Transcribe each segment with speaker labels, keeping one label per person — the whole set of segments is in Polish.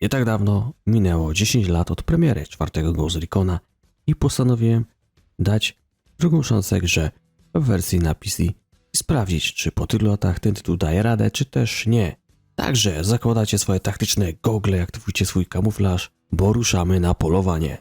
Speaker 1: Nie tak dawno minęło 10 lat od premiery czwartego Ghost Recona i postanowiłem dać drugą szansę grze w wersji na PC i sprawdzić, czy po tylu latach ten tytuł daje radę, czy też nie. Także zakładajcie swoje taktyczne gogle, aktywujcie swój kamuflaż, bo ruszamy na polowanie.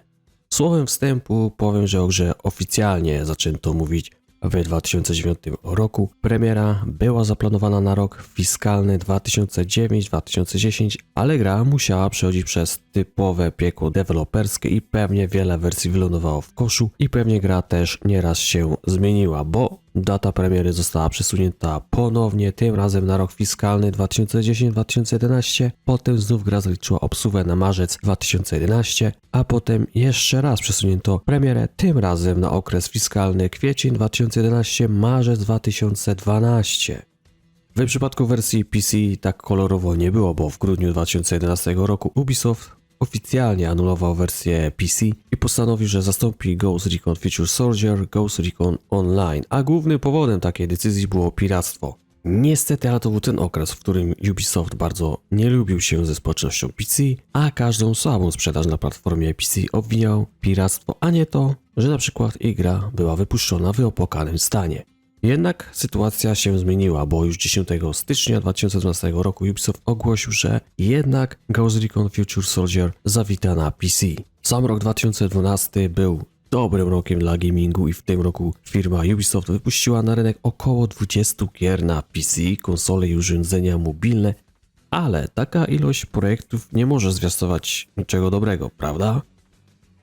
Speaker 1: Słowem wstępu powiem, że o grze oficjalnie zaczęto mówić w 2009 roku. Premiera była zaplanowana na rok fiskalny 2009-2010, ale gra musiała przechodzić przez typowe piekło deweloperskie i pewnie wiele wersji wylądowało w koszu i pewnie gra też nieraz się zmieniła, bo data premiery została przesunięta ponownie, tym razem na rok fiskalny 2010-2011, potem znów gra zaliczyła obsługę na marzec 2011, a potem jeszcze raz przesunięto premierę, tym razem na okres fiskalny kwiecień 2011, marzec 2012. W przypadku wersji PC tak kolorowo nie było, bo w grudniu 2011 roku Ubisoft oficjalnie anulował wersję PC i postanowił, że zastąpi Ghost Recon Future Soldier Ghost Recon Online, a głównym powodem takiej decyzji było piractwo. Niestety, ale to był ten okres, w którym Ubisoft bardzo nie lubił się ze społecznością PC, a każdą słabą sprzedaż na platformie PC obwiniał piractwo, a nie to, że na przykład gra była wypuszczona w opłakanym stanie. Jednak sytuacja się zmieniła, bo już 10 stycznia 2012 roku Ubisoft ogłosił, że jednak Ghost Recon Future Soldier zawita na PC. Sam rok 2012 był dobrym rokiem dla gamingu i w tym roku firma Ubisoft wypuściła na rynek około 20 gier na PC, konsole i urządzenia mobilne, ale taka ilość projektów nie może zwiastować niczego dobrego, prawda?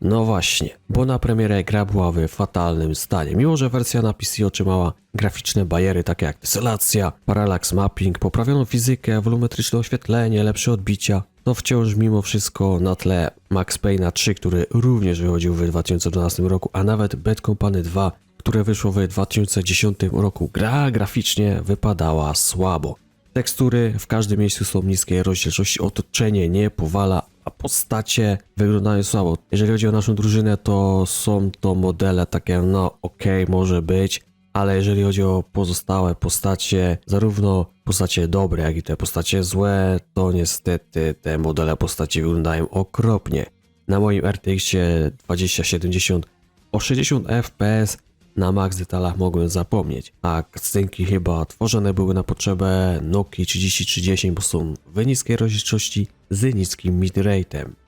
Speaker 1: No właśnie, bo na premierę gra była w fatalnym stanie. Mimo, że wersja na PC otrzymała graficzne bariery takie jak teselacja, parallax mapping, poprawioną fizykę, wolumetryczne oświetlenie, lepsze odbicia, to wciąż mimo wszystko na tle Max Payne'a 3, który również wychodził w 2012 roku, a nawet Bad Company 2, które wyszło w 2010 roku, gra graficznie wypadała słabo. Tekstury w każdym miejscu są niskiej rozdzielczości, otoczenie nie powala, a postacie wyglądają słabo. Jeżeli chodzi o naszą drużynę, to są to modele takie, no okej, może być, ale jeżeli chodzi o pozostałe postacie, zarówno postacie dobre, jak i te postacie złe, to niestety te modele postaci wyglądają okropnie. Na moim RTX 2070 o 60 fps na max detalach mogłem zapomnieć, a scenki chyba tworzone były na potrzebę Nokia 3030, bo są w niskiej rozdzielczości z niskim bitrate'em.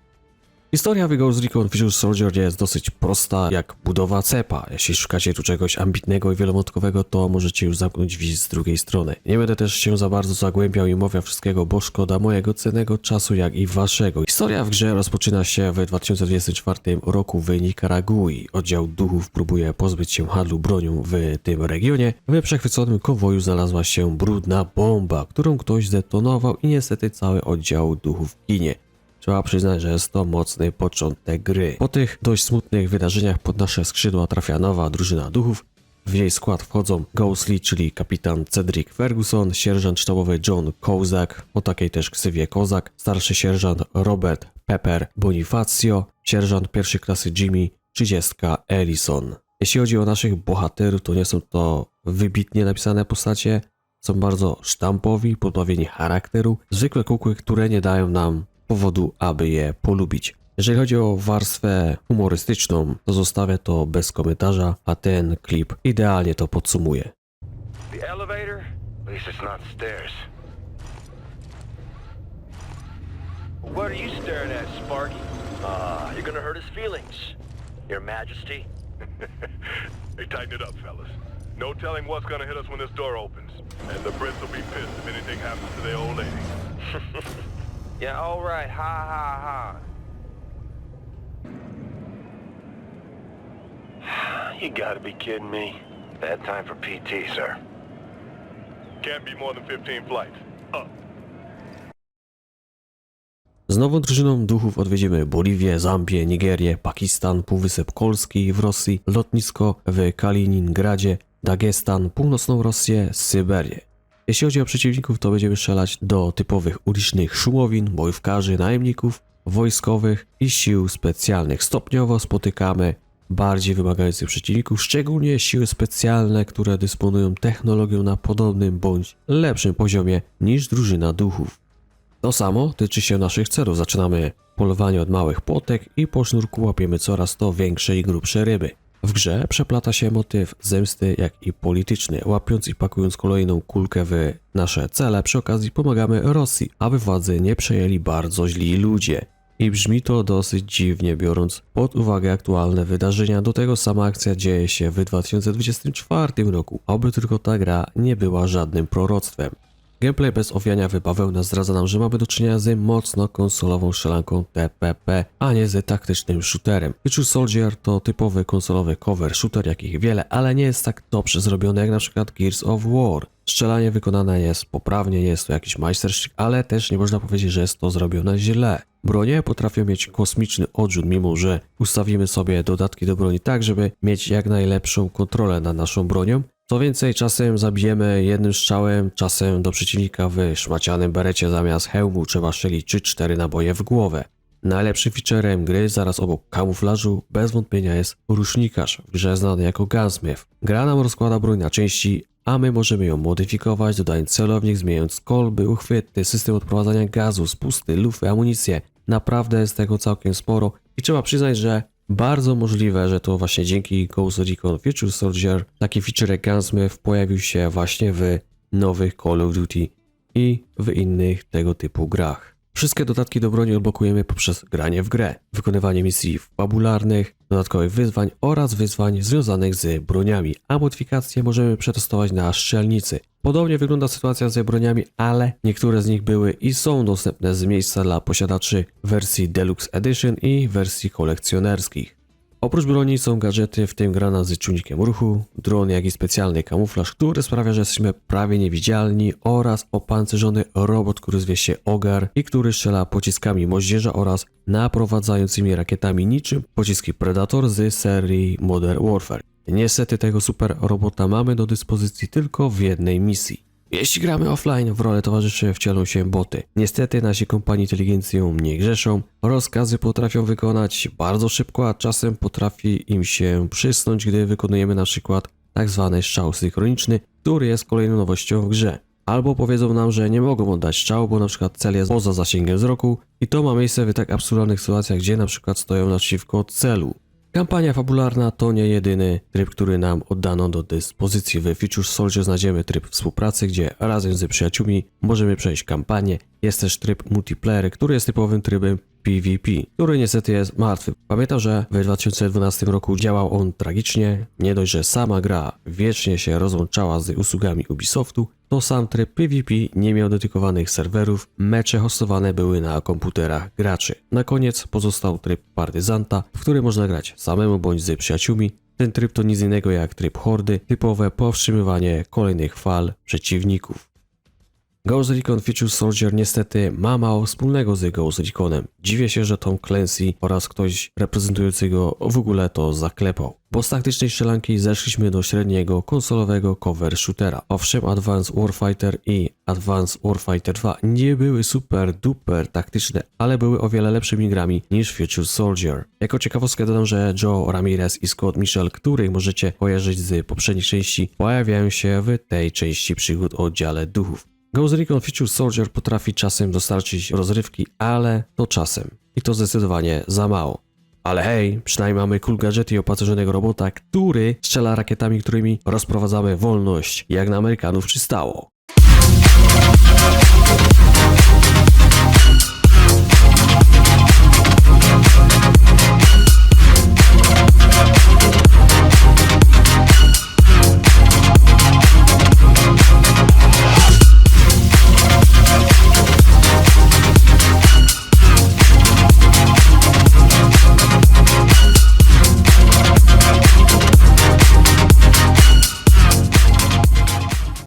Speaker 1: Historia Ghost Recon Future Soldier jest dosyć prosta, jak budowa cepa. Jeśli szukacie tu czegoś ambitnego i wielowątkowego, to możecie już zamknąć drzwi z drugiej strony. Nie będę też się za bardzo zagłębiał i omawiał wszystkiego, bo szkoda mojego cennego czasu, jak i waszego. Historia w grze rozpoczyna się w 2024 roku w Nikaragui. Oddział duchów próbuje pozbyć się handlu bronią w tym regionie. W przechwyconym konwoju znalazła się brudna bomba, którą ktoś zdetonował i niestety cały oddział duchów ginie. Trzeba przyznać, że jest to mocny początek gry. Po tych dość smutnych wydarzeniach pod nasze skrzydła trafia nowa drużyna duchów. W jej skład wchodzą Ghost Lee, czyli kapitan Cedric Ferguson, sierżant sztabowy John Kozak, o takiej też ksywie Kozak, starszy sierżant Robert Pepper Bonifacio, sierżant pierwszej klasy Jimmy, 30 Ellison. Jeśli chodzi o naszych bohaterów, to nie są to wybitnie napisane postacie, są bardzo sztampowi, pozbawieni charakteru, zwykłe kukły, które nie dają nam powodu, aby je polubić. Jeżeli chodzi o warstwę humorystyczną, to zostawię to bez komentarza, a ten klip idealnie to podsumuje.
Speaker 2: The elevator?
Speaker 3: At least it's not stairs.
Speaker 2: What are you staring at, Sparky? Ah, you're gonna hurt his feelings. Your Majesty?
Speaker 3: Hey, tighten it up, fellas. No telling what's gonna hit us when this door opens. And the Brits will be pissed if anything happens to their old lady.
Speaker 2: Yeah, all right. Ha ha ha.
Speaker 3: You gotta be kidding me. Bad time for PT, sir. Can't be more than 15 flights.
Speaker 1: Z nową drużyną duchów odwiedzimy Boliwię, Zambię, Nigerię, Pakistan, Półwysep Kolski w Rosji, lotnisko w Kaliningradzie, Dagestan, północną Rosję, Syberię. Jeśli chodzi o przeciwników, to będziemy strzelać do typowych ulicznych szumowin, bojówkarzy, najemników, wojskowych i sił specjalnych. Stopniowo spotykamy bardziej wymagających przeciwników, szczególnie siły specjalne, które dysponują technologią na podobnym bądź lepszym poziomie niż drużyna duchów. To samo tyczy się naszych celów. Zaczynamy polowanie od małych płotek i po sznurku łapiemy coraz to większe i grubsze ryby. W grze przeplata się motyw zemsty, jak i polityczny. Łapiąc i pakując kolejną kulkę w nasze cele, przy okazji pomagamy Rosji, aby władzy nie przejęli bardzo źli ludzie. I brzmi to dosyć dziwnie, biorąc pod uwagę aktualne wydarzenia. Do tego sama akcja dzieje się w 2024 roku, oby tylko ta gra nie była żadnym proroctwem. Gameplay bez owiania w bawełnę zdradza nam, że mamy do czynienia z mocno konsolową strzelanką TPP, a nie z taktycznym shooterem. Future Soldier to typowy konsolowy cover shooter, jakich wiele, ale nie jest tak dobrze zrobiony jak na przykład Gears of War. Strzelanie wykonane jest poprawnie, nie jest to jakiś majstersztyk, ale też nie można powiedzieć, że jest to zrobione źle. Bronie potrafią mieć kosmiczny odrzut, mimo że ustawimy sobie dodatki do broni tak, żeby mieć jak najlepszą kontrolę nad naszą bronią. Co więcej, czasem zabijemy jednym strzałem, czasem do przeciwnika w szmacianym berecie zamiast hełmu trzeba strzelić 3-4 naboje w głowę. Najlepszym featurem gry zaraz obok kamuflażu bez wątpienia jest rusznikarz, w grze znany jako Gunsmith. Gra nam rozkłada broń na części, a my możemy ją modyfikować, dodając celownik, zmieniając kolby, uchwyty, system odprowadzania gazu, spusty, lufy, amunicję. Naprawdę jest tego całkiem sporo i trzeba przyznać, że bardzo możliwe, że to właśnie dzięki Ghost Recon Future Soldier taki feature jak Gunsmith pojawił się właśnie w nowych Call of Duty i w innych tego typu grach. Wszystkie dodatki do broni odblokujemy poprzez granie w grę, wykonywanie misji fabularnych, dodatkowych wyzwań oraz wyzwań związanych z broniami, a modyfikacje możemy przetestować na strzelnicy. Podobnie wygląda sytuacja z broniami, ale niektóre z nich były i są dostępne z miejsca dla posiadaczy wersji Deluxe Edition i wersji kolekcjonerskich. Oprócz broni są gadżety, w tym grana z czujnikiem ruchu, dron, jak i specjalny kamuflaż, który sprawia, że jesteśmy prawie niewidzialni oraz opancerzony robot, który zwie się Ogar i który strzela pociskami moździerza oraz naprowadzającymi rakietami niczym pociski Predator z serii Modern Warfare. Niestety tego super robota mamy do dyspozycji tylko w jednej misji. Jeśli gramy offline, w rolę towarzyszy wcielą się boty. Niestety nasi kompanii inteligencją nie grzeszą, rozkazy potrafią wykonać bardzo szybko, a czasem potrafi im się przysnąć, gdy wykonujemy na przykład tak zwany strzał synchroniczny, który jest kolejną nowością w grze. Albo powiedzą nam, że nie mogą oddać strzału, bo na przykład cel jest poza zasięgiem wzroku i to ma miejsce w tak absurdalnych sytuacjach, gdzie na przykład stoją naprzeciwko celu. Kampania fabularna to nie jedyny tryb, który nam oddano do dyspozycji. W Future Soldier znajdziemy tryb współpracy, gdzie razem z przyjaciółmi możemy przejść kampanię. Jest też tryb multiplayer, który jest typowym trybem PvP, który niestety jest martwy. Pamiętam, że w 2012 roku działał on tragicznie. Nie dość, że sama gra wiecznie się rozłączała z usługami Ubisoftu, to sam tryb PvP nie miał dedykowanych serwerów, mecze hostowane były na komputerach graczy. Na koniec pozostał tryb partyzanta, w którym można grać samemu bądź z przyjaciółmi. Ten tryb to nic innego jak tryb hordy, typowe powstrzymywanie kolejnych fal przeciwników. Ghost Recon Future Soldier niestety ma mało wspólnego z Ghost Reconem. Dziwię się, że Tom Clancy oraz ktoś reprezentujący go w ogóle to zaklepał. Bo z taktycznej strzelanki zeszliśmy do średniego konsolowego cover shootera. Owszem, Advanced Warfighter i Advanced Warfighter 2 nie były super duper taktyczne, ale były o wiele lepszymi grami niż Future Soldier. Jako ciekawostkę dodam, że Joe Ramirez i Scott Mitchell, których możecie kojarzyć z poprzednich części, pojawiają się w tej części przygód o oddziale duchów. Ghost Recon Future Soldier potrafi czasem dostarczyć rozrywki, ale to czasem. I to zdecydowanie za mało. Ale hej, przynajmniej mamy cool gadżety i opancerzonego robota, który strzela rakietami, którymi rozprowadzamy wolność, jak na Amerykanów przystało.